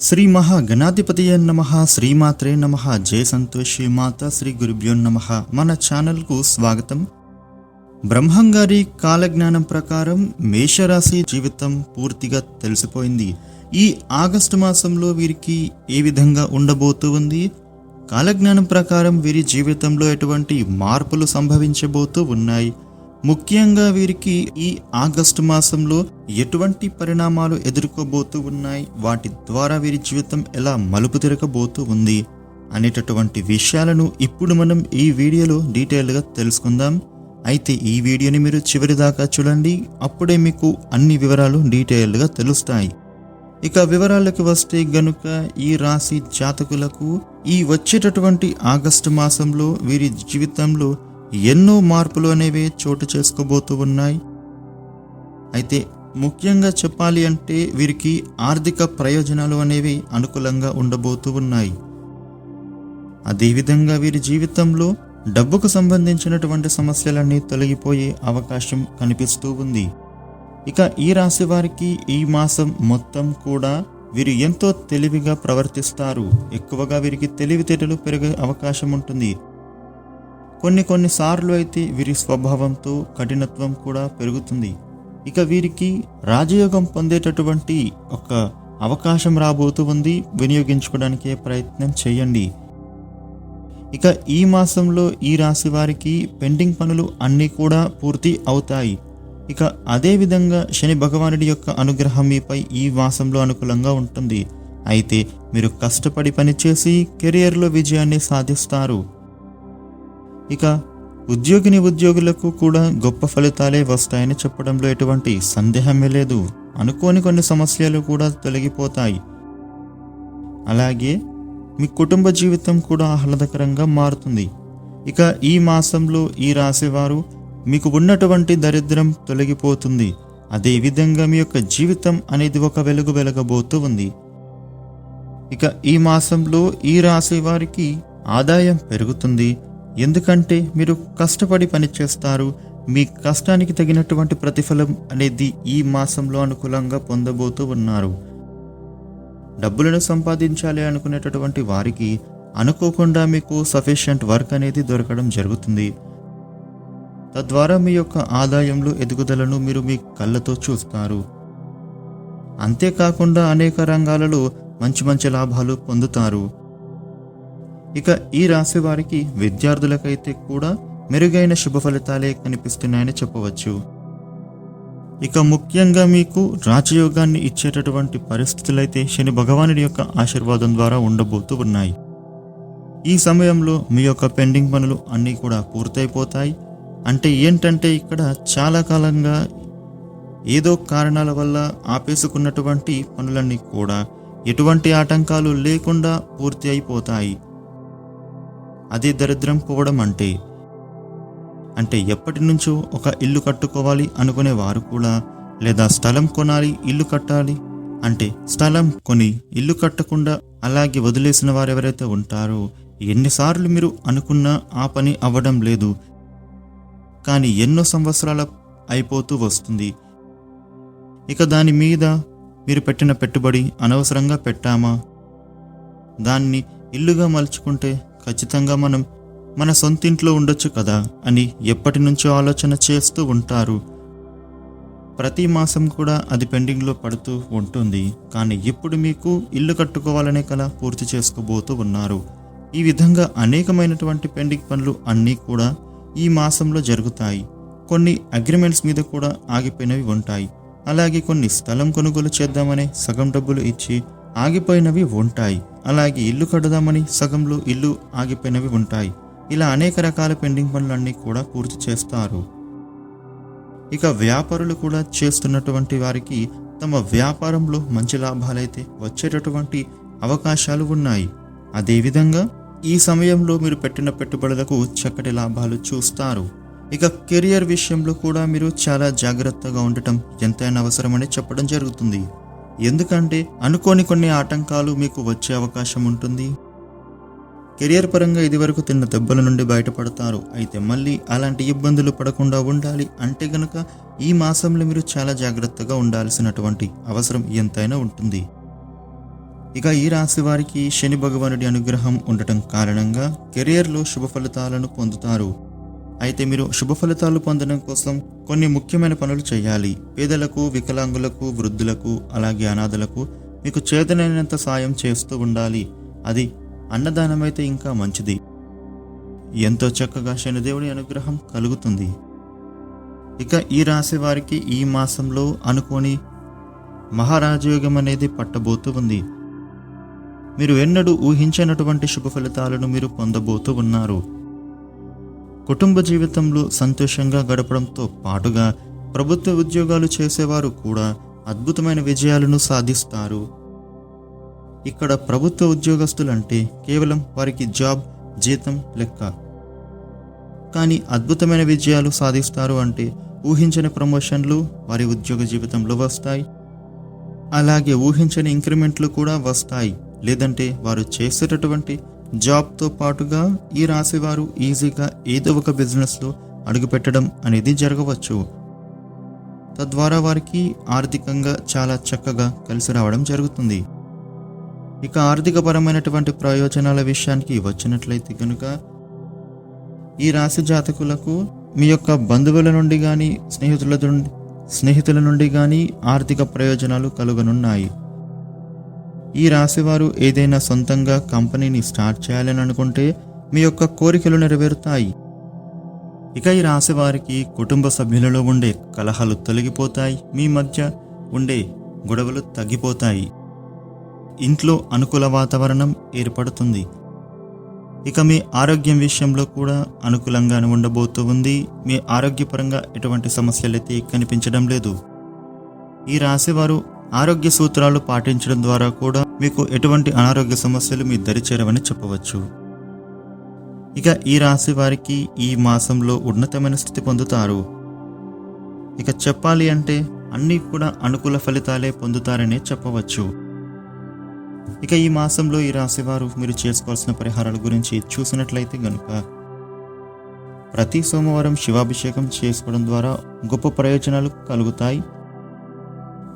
శ్రీ మహా గణాధిపతియ నమ శ్రీమాత్రే నమ జయ సంతోషి మాత శ్రీ గురుభ్యో నమ. మన ఛానల్కు స్వాగతం. బ్రహ్మంగారి కాలజ్ఞానం ప్రకారం మేషరాశి జీవితం పూర్తిగా తెలిసిపోయింది. ఈ ఆగస్టు మాసంలో వీరికి ఏ విధంగా ఉండబోతూ ఉంది? కాలజ్ఞానం ప్రకారం వీరి జీవితంలో ఎటువంటి మార్పులు సంభవించబోతూ ఉన్నాయి? ముఖ్యంగా వీరికి ఈ ఆగస్టు మాసంలో ఎటువంటి పరిణామాలు ఎదుర్కోబోతూ ఉన్నాయి? వాటి ద్వారా వీరి జీవితం ఎలా మలుపు తిరగబోతూ ఉంది? అనేటటువంటి విషయాలను ఇప్పుడు మనం ఈ వీడియోలో డీటెయిల్గా తెలుసుకుందాం. అయితే ఈ వీడియోని మీరు చివరి దాకా చూడండి. అప్పుడే మీకు అన్ని వివరాలు డీటెయిల్గా తెలుస్తాయి. ఇక వివరాలకు వస్తే గనుక ఈ రాశి జాతకులకు ఈ వచ్చేటటువంటి ఆగస్టు మాసంలో వీరి జీవితంలో ఎన్నో మార్పులు అనేవి చోటు చేసుకోబోతూ ఉన్నాయి. అయితే ముఖ్యంగా చెప్పాలి అంటే వీరికి ఆర్థిక ప్రయోజనాలు అనేవి అనుకూలంగా ఉండబోతూ ఉన్నాయి. అదేవిధంగా వీరి జీవితంలో డబ్బుకు సంబంధించినటువంటి సమస్యలన్నీ తొలగిపోయే అవకాశం కనిపిస్తూ ఉంది. ఇక ఈ రాశి వారికి ఈ మాసం మొత్తం కూడా వీరు ఎంతో తెలివిగా ప్రవర్తిస్తారు. ఎక్కువగా వీరికి తెలివితేటలు పెరిగే అవకాశం ఉంటుంది. కొన్ని కొన్ని సార్లు అయితే వీరి స్వభావంతో కఠినత్వం కూడా పెరుగుతుంది. ఇక వీరికి రాజయోగం పొందేటటువంటి ఒక అవకాశం రాబోతూ ఉంది. వినియోగించుకోవడానికే ప్రయత్నం చేయండి. ఇక ఈ మాసంలో ఈ రాశి వారికి పెండింగ్ పనులు అన్నీ కూడా పూర్తి అవుతాయి. ఇక అదేవిధంగా శని భగవానుడి యొక్క అనుగ్రహం మీపై ఈ మాసంలో అనుకూలంగా ఉంటుంది. అయితే మీరు కష్టపడి పనిచేసి కెరియర్లో విజయాన్ని సాధిస్తారు. ఇక ఉద్యోగిని ఉద్యోగులకు కూడా గొప్ప ఫలితాలే వస్తాయని చెప్పడంలో ఎటువంటి సందేహమే లేదు. అనుకోని కొన్ని సమస్యలు కూడా తొలగిపోతాయి. అలాగే మీ కుటుంబ జీవితం కూడా ఆహ్లాదకరంగా మారుతుంది. ఇక ఈ మాసంలో ఈ రాశివారు మీకు ఉన్నటువంటి దరిద్రం తొలగిపోతుంది. అదేవిధంగా మీ యొక్క జీవితం అనేది ఒక వెలుగు వెలగబోతూ ఉంది. ఇక ఈ మాసంలో ఈ రాశి వారికి ఆదాయం పెరుగుతుంది. ఎందుకంటే మీరు కష్టపడి పనిచేస్తారు మీ కష్టానికి తగినటువంటి ప్రతిఫలం అనేది ఈ మాసంలో అనుకూలంగా పొందబోతూ ఉన్నారు. డబ్బులను సంపాదించాలి అనుకునేటటువంటి వారికి అనుకోకుండా మీకు సఫిషియంట్ వర్క్ అనేది దొరకడం జరుగుతుంది. తద్వారా మీ యొక్క ఆదాయంలో ఎదుగుదలను మీరు మీ కళ్ళతో చూస్తారు. అంతేకాకుండా అనేక రంగాలలో మంచి మంచి లాభాలు పొందుతారు. ఇక ఈ రాశి వారికి విద్యార్థులకైతే కూడా మెరుగైన శుభ ఫలితాలే కనిపిస్తున్నాయని చెప్పవచ్చు. ఇక ముఖ్యంగా మీకు రాజయోగాన్ని ఇచ్చేటటువంటి పరిస్థితులైతే శని భగవానుడి యొక్క ఆశీర్వాదం ద్వారా ఉండబోతూ ఉన్నాయి. ఈ సమయంలో మీ యొక్క పెండింగ్ పనులు అన్నీ కూడా పూర్తయిపోతాయి. అంటే ఏంటంటే ఇక్కడ చాలా కాలంగా ఏదో కారణాల వల్ల ఆపేసుకున్నటువంటి పనులన్నీ కూడా ఎటువంటి ఆటంకాలు లేకుండా పూర్తి అయిపోతాయి. అదే దరిద్రం పోవడం అంటే? అంటే ఎప్పటి నుంచో ఒక ఇల్లు కట్టుకోవాలి అనుకునే వారు కూడా లేదా స్థలం కొనాలి ఇల్లు కట్టాలి అంటే స్థలం కొని ఇల్లు కట్టకుండా అలాగే వదిలేసిన వారు ఎవరైతే ఉంటారో ఎన్నిసార్లు మీరు అనుకున్నా ఆ పని అవ్వడం లేదు. కానీ ఎన్నో సంవత్సరాల అయిపోతూ వస్తుంది. ఇక దాని మీద మీరు పెట్టిన పెట్టుబడి అనవసరంగా పెట్టామా? దాన్ని ఇల్లుగా మలుచుకుంటే ఖచ్చితంగా మనం మన సొంతింట్లో ఉండొచ్చు కదా అని ఎప్పటి నుంచో ఆలోచన చేస్తూ ఉంటారు. ప్రతి మాసం కూడా అది పెండింగ్లో పడుతూ ఉంటుంది. కానీ ఇప్పుడు మీకు ఇల్లు కట్టుకోవాలనే కల పూర్తి చేసుకోబోతూ ఉన్నారు. ఈ విధంగా అనేకమైనటువంటి పెండింగ్ పనులు అన్నీ కూడా ఈ మాసంలో జరుగుతాయి. కొన్ని అగ్రిమెంట్స్ మీద కూడా ఆగిపోయినవి ఉంటాయి. అలాగే కొన్ని స్థలం కొనుగోలు చేద్దామని సగం డబ్బులు ఇచ్చి ఆగిపోయినవి ఉంటాయి. అలాగే ఇల్లు కడదామని సగంలో ఇల్లు ఆగిపోయినవి ఉంటాయి. ఇలా అనేక రకాల పెండింగ్ పనులన్నీ కూడా పూర్తి చేస్తారు. ఇక వ్యాపారులు కూడా చేస్తున్నటువంటి వారికి తమ వ్యాపారంలో మంచి లాభాలైతే వచ్చేటటువంటి అవకాశాలు ఉన్నాయి. అదేవిధంగా ఈ సమయంలో మీరు పెట్టిన పెట్టుబడులకు చక్కటి లాభాలు చూస్తారు. ఇక కెరియర్ విషయంలో కూడా మీరు చాలా జాగ్రత్తగా ఉండటం ఎంతైనా అవసరమని చెప్పడం జరుగుతుంది. ఎందుకంటే అనుకోని కొన్ని ఆటంకాలు మీకు వచ్చే అవకాశం ఉంటుంది. కెరియర్ పరంగా ఇదివరకు తిన్న దెబ్బల నుండి బయటపడతారు. అయితే మళ్ళీ అలాంటి ఇబ్బందులు పడకుండా ఉండాలి. అంటే గనుక ఈ మాసంలో మీరు చాలా జాగ్రత్తగా ఉండాల్సినటువంటి అవసరం ఎంతైనా ఉంటుంది. ఇక ఈ రాశి వారికి శని భగవానుడి అనుగ్రహం ఉండటం కారణంగా కెరియర్లో శుభ ఫలితాలను పొందుతారు. అయితే మీరు శుభ ఫలితాలు పొందడం కోసం కొన్ని ముఖ్యమైన పనులు చేయాలి. పేదలకు వికలాంగులకు వృద్ధులకు అలాగే అనాథలకు మీకు చేతనైనంత సాయం చేస్తూ ఉండాలి. అది అన్నదానమైతే ఇంకా మంచిది. ఎంతో చక్కగా శనిదేవుడి అనుగ్రహం కలుగుతుంది. ఇక ఈ రాశి వారికి ఈ మాసంలో అనుకోని మహారాజయోగం అనేది పట్టబోతూ ఉంది. మీరు ఎన్నడూ ఊహించినటువంటి శుభ ఫలితాలను మీరు పొందబోతూ ఉన్నారు. కుటుంబ జీవితంలో సంతోషంగా గడపడంతో పాటుగా ప్రభుత్వ ఉద్యోగాలు చేసేవారు కూడా అద్భుతమైన విజయాలను సాధిస్తారు. ఇక్కడ ప్రభుత్వ ఉద్యోగస్తులంటే కేవలం వారికి జాబ్ జీతం లెక్క. కానీ అద్భుతమైన విజయాలు సాధిస్తారు అంటే ఊహించని ప్రమోషన్లు వారి ఉద్యోగ జీవితంలో వస్తాయి. అలాగే ఊహించని ఇంక్రిమెంట్లు కూడా వస్తాయి. లేదంటే వారు చేసేటటువంటి జాబ్తో పాటుగా ఈ రాశి వారు ఈజీగా ఏదో ఒక బిజినెస్లో అడుగుపెట్టడం అనేది జరగవచ్చు. తద్వారా వారికి ఆర్థికంగా చాలా చక్కగా కలిసి రావడం జరుగుతుంది. ఇక ఆర్థికపరమైనటువంటి ప్రయోజనాల విషయానికి వచ్చినట్లయితే కనుక ఈ రాశి జాతకులకు మీ యొక్క బంధువుల నుండి కానీ స్నేహితుల నుండి స్నేహితుల నుండి కానీ ఆర్థిక ప్రయోజనాలు కలుగనున్నాయి. ఈ రాశివారు ఏదైనా సొంతంగా కంపెనీని స్టార్ట్ చేయాలని అనుకుంటే మీ యొక్క కోరికలు నెరవేరుతాయి. ఇక ఈ రాశివారికి కుటుంబ సభ్యులలో ఉండే కలహాలు తొలగిపోతాయి. మీ మధ్య ఉండే గొడవలు తగ్గిపోతాయి. ఇంట్లో అనుకూల వాతావరణం ఏర్పడుతుంది. ఇక మీ ఆరోగ్యం విషయంలో కూడా అనుకూలంగానే ఉండబోతూ ఉంది. మీ ఆరోగ్యపరంగా ఎటువంటి సమస్యలైతే కనిపించడం లేదు. ఈ రాశివారు ఆరోగ్య సూత్రాలు పాటించడం ద్వారా కూడా మీకు ఎటువంటి అనారోగ్య సమస్యలు మీ దరిచేరవని చెప్పవచ్చు. ఇక ఈ రాశి వారికి ఈ మాసంలో ఉన్నతమైన స్థితి పొందుతారు. ఇక చెప్పాలి అంటే అన్నీ కూడా అనుకూల ఫలితాలే పొందుతారనే చెప్పవచ్చు. ఇక ఈ మాసంలో ఈ రాశివారు మీరు చేసుకోవాల్సిన పరిహారాల గురించి చూసినట్లయితే గనుక ప్రతి సోమవారం శివాభిషేకం చేసుకోవడం ద్వారా గొప్ప ప్రయోజనాలు కలుగుతాయి.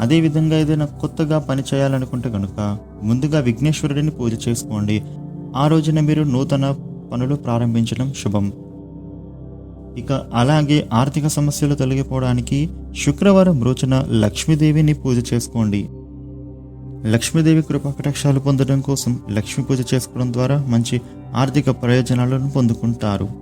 అదేవిధంగా ఏదైనా కొత్తగా పని చేయాలనుకుంటే కనుక ముందుగా విఘ్నేశ్వరుడిని పూజ చేసుకోండి. ఆ రోజున మీరు నూతన పనులు ప్రారంభించడం శుభం. ఇక అలాగే ఆర్థిక సమస్యలు తొలగిపోవడానికి శుక్రవారం రోజున లక్ష్మీదేవిని పూజ చేసుకోండి. లక్ష్మీదేవి కృపకటాక్షాలు పొందడం కోసం లక్ష్మీ పూజ చేసుకోవడం ద్వారా మంచి ఆర్థిక ప్రయోజనాలను పొందుకుంటారు.